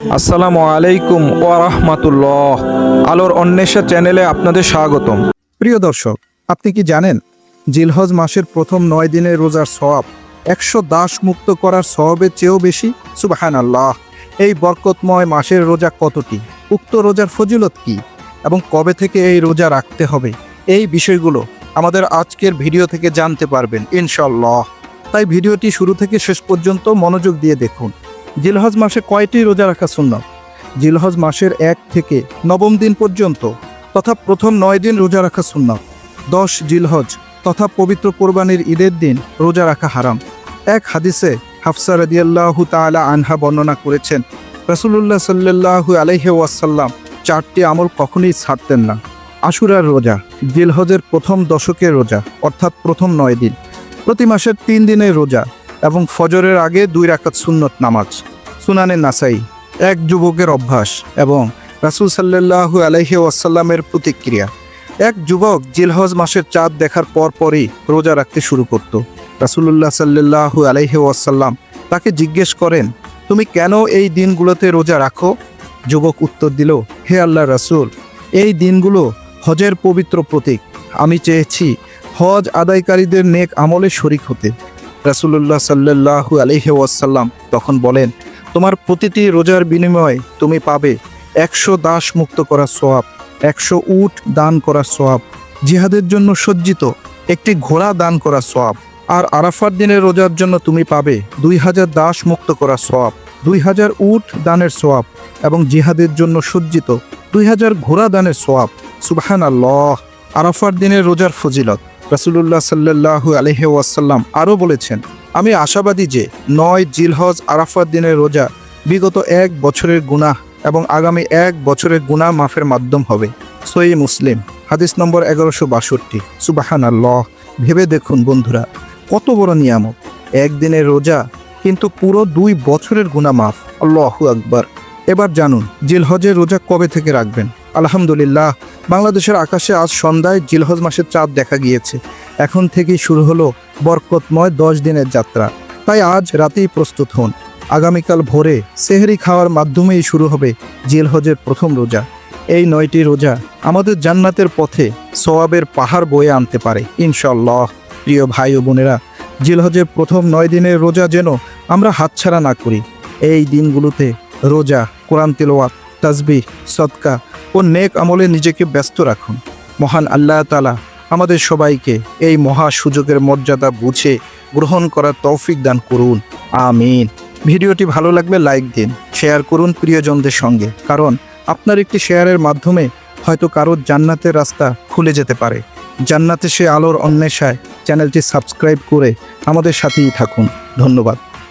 আসসালামু আলাইকুম ওয়ারাহমাতুল্লাহ আলোর অন্বেষা চ্যানেলে আপনাদের স্বাগতম। প্রিয় দর্শক, আপনি কি জানেন, জিলহজ মাসের প্রথম নয় দিনের রোজার সওয়াব একশো দাস মুক্ত করার সওয়াবের চেয়েও বেশি? সুবাহান আল্লাহ এই বরকতময় মাসের রোজা কতটি? উক্ত রোজার ফজিলত কি? এবং কবে থেকে এই রোজা রাখতে হবে? এই বিষয়গুলো আমাদের আজকের ভিডিও থেকে জানতে পারবেন ইনশাল্লাহ তাই ভিডিওটি শুরু থেকে শেষ পর্যন্ত মনোযোগ দিয়ে দেখুন। জিলহজ মাসে কয়টি রোজা রাখা সুন্নত? জিলহজ মাসের এক থেকে নবম দিন পর্যন্ত তথা প্রথম নয় দিন রোজা রাখা সুন্নত। দশ জিলহজ তথা পবিত্র কোরবানির ঈদের দিন রোজা রাখা হারাম। এক হাদিসে হাফসা রাদিয়াল্লাহু তাআলা আনহা বর্ণনা করেছেন, রাসূলুল্লাহ সাল্লাল্লাহু আলাইহি ওয়াসাল্লাম চারটি আমল কখনই ছাড়তেন না। আশুরার রোজা, জিলহজের প্রথম দশকের রোজা, অর্থাৎ প্রথম নয় দিন। প্রতি মাসের তিন দিনের রোজা এবং ফজরের আগে দুই রাকাত সুন্নত নামাজ, সুনানে নাসাই, এক যুবকের অভ্যাস এবং রাসূল সাল্লাল্লাহু আলাইহি ওয়াসাল্লামের প্রতিক্রিয়া। এক যুবক জিলহজ মাসের চাঁদ দেখার পর পরই রোজা রাখতে শুরু করত। রাসূলুল্লাহ সাল্লাল্লাহু আলাইহি ওয়াসাল্লাম তাকে জিজ্ঞেস করেন, তুমি কেন এই দিনগুলোতে রোজা রাখো? যুবক উত্তর দিল, হে আল্লাহ রাসূল, এই দিনগুলো হজের পবিত্র প্রতীক। আমি চেয়েছি হজ আদায়কারীদের নেক আমলে শরিক হতে। রাসূলুল্লাহ সাল্লাল্লাহু আলাইহি ওয়াসাল্লাম তখন বলেন, তোমার প্রতিটি রোজার বিনিময়ে তুমি পাবে একশো দাস মুক্ত করার সোয়াব একশো উট দান করার সোয়াব জিহাদের জন্য সজ্জিত একটি ঘোড়া দান করার সোয়াব আর আরাফার দিনের রোজার জন্য তুমি পাবে দুই হাজার দাস মুক্ত করার সোয়াব দুই হাজার উট দানের সোয়াব এবং জিহাদের জন্য সজ্জিত দুই হাজার ঘোড়া দানের সোয়াব সুবাহান আল্লাহ আরাফার দিনের রোজার ফজিলত। রাসূলুল্লাহ সাল্লাল্লাহু আলহি ওয়াসাল্লাম আরও বলেছেন, আমি আশাবাদী যে নয় জিলহজ আরাফার দিনের রোজা বিগত এক বছরের গুনাহ এবং আগামী এক বছরের গুনাহ মাফের মাধ্যম হবে। সই মুসলিম, হাদিস নম্বর এগারোশো বাষট্টি। সুবাহান আল্লাহ ভেবে দেখুন বন্ধুরা, কত বড় নিয়ামত। একদিনের রোজা কিন্তু পুরো দুই বছরের গুনাহ মাফ। আল্লাহু আকবার। এবার জানুন, জিলহজের রোজা কবে থেকে রাখবেন? আলহামদুলিল্লাহ, বাংলাদেশের আকাশে আজ সন্ধ্যায় জিলহজ মাসের চাঁদ দেখা গিয়েছে। এখন থেকেই শুরু হলো বরকতময় দশ দিনের যাত্রা। তাই আজ রাতেই প্রস্তুত হন। আগামীকাল ভোরে সেহরি খাওয়ার মাধ্যমেই শুরু হবে জিলহজের প্রথম রোজা। এই নয়টি রোজা আমাদের জান্নাতের পথে সোয়াবের পাহাড় বয়ে আনতে পারে ইনশাল্লাহ প্রিয় ভাই ও বোনেরা, জিলহজের প্রথম নয় দিনের রোজা যেন আমরা হাতছাড়া না করি। এই দিনগুলোতে রোজা, কোরআন তেলোয়াত তাজবি সৎকা ও নেক আমলে নিজেকে ব্যস্ত রাখুন। মহান আল্লাহ তালা আমাদের সবাইকে এই মহা সুযোগের মর্যাদা বুঝে গ্রহণ করার তৌফিক দান করুন। আমিন। ভিডিওটি ভালো লাগলে লাইক দিন, শেয়ার করুন প্রিয়জনদের সঙ্গে, কারণ আপনার একটি শেয়ারের মাধ্যমে হয়তো কারোর জান্নাতের রাস্তা খুলে যেতে পারে। জান্নাতে সে আলোর অন্বেষায় চ্যানেলটি সাবস্ক্রাইব করে আমাদের সাথেই থাকুন। ধন্যবাদ।